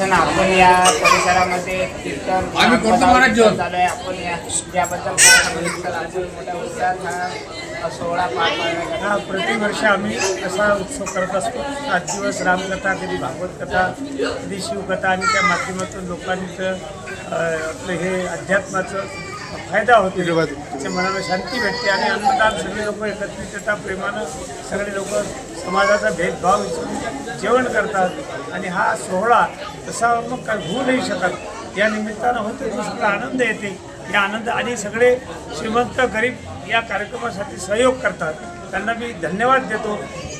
पण आपण या परिसरामध्ये कीर्तन आहे आपण या याबद्दल हा सोहळा पार पाडण्याचा. हा प्रतिवर्ष आम्ही असा उत्सव करत असतो. सात दिवस रामकथा कधी भागवत कथा कधी शिवकथा. आणि त्या माध्यमातून लोकांचं आपलं हे अध्यात्माचं फायदा होतो. त्याच्या मनाला शांती भेटते आणि अन्नदान सगळे लोक एकत्रितता प्रेमानं सगळे लोक समाजाचा भेदभाव विसरून जेवण करतात. आणि हा सोहळा तसा मग काय होऊ नाही शकत. या निमित्तानं होते तो सगळा आनंद येते. या आनंद आणि सगळे श्रीमंत गरीब या कार्यक्रमासाठी सहयोग करतात. त्यांना मी धन्यवाद देतो.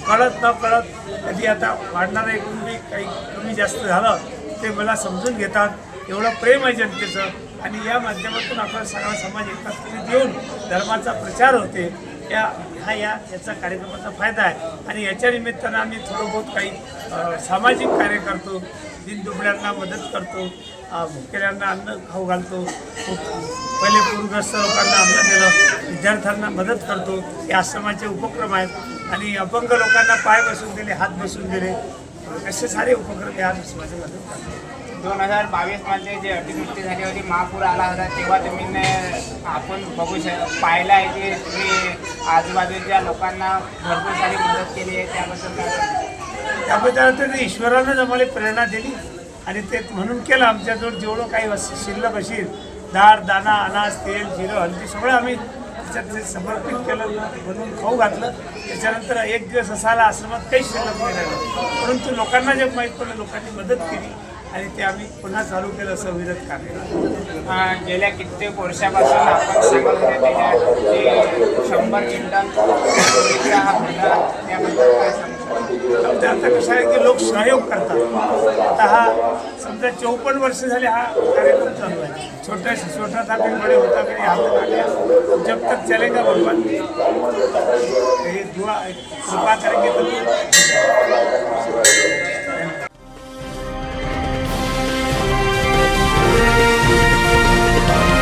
कळत न कळत कधी आता वाढणारं एकूण बी काही कमी जास्त झालं ते मला समजून घेतात. एवढं प्रेम आहे जनतेचं. आणि या माध्यमातून आपला सगळा समाज एकत्रित येऊन धर्माचा प्रचार होते. या हा या याचा कार्यक्रमाचा फायदा आहे. आणि याच्या निमित्तानं आम्ही थोडं बहुत काही सामाजिक कार्य करतो दिनदुबळ्यांना मदत करतो भुकेल्यांना अन्न खाऊ घालतो पहिले पूरग्रस्त लोकांना अन्न दिलं विद्यार्थ्यांना मदत करतो हे आश्रमाचे उपक्रम आहेत. आणि अपंग लोकांना पाय बसून दिले हात बसून दिले असे सारे उपक्रम या आश्रमाचे मदत करतो दोन हजार बावीसमध्ये जे अतिवृष्टी झाली होती महापूर आला होता तेव्हा तुम्ही आपण बघू शक पाहिलं आहे की तुम्ही आजूबाजूच्या लोकांना भरपूर सारी मदत केली आहे. त्याबद्दल काय त्याबद्दल तर ईश्वरानंच आम्हाला प्रेरणा दिली आणि ते म्हणून केलं आमच्याजवळ जेवढं काही शिल्लक असेल डाळ दाणा अनाज तेल जिरं हल्दी सगळं आम्ही त्याच्यात ते समर्पित केलं बनवून खाऊ घातलं. त्याच्यानंतर एक दिवस असायला आश्रमात काही शिल्लक नाही राहिलं. परंतु लोकांना जे माहीत पडलं लोकांनी मदत केली. आणि ते आम्ही पुन्हा चालू केलं असं विरत कार्य गेल्या कित्येक वर्षापासून आपण सांगत त्याच्या ते शंभर क्विंटल हा भंडारा त्याबद्दल काय सांगू आता कसं आहे की लोक सहयोग करतात? आता हा समजा चौपन्न वर्ष झाले हा कार्यक्रम चालू आहे. छोटा छोटा था बड़े होता कहीं हात लगा जब तक चलेगा भगवान. हे दुआ कृपा करेंगे तर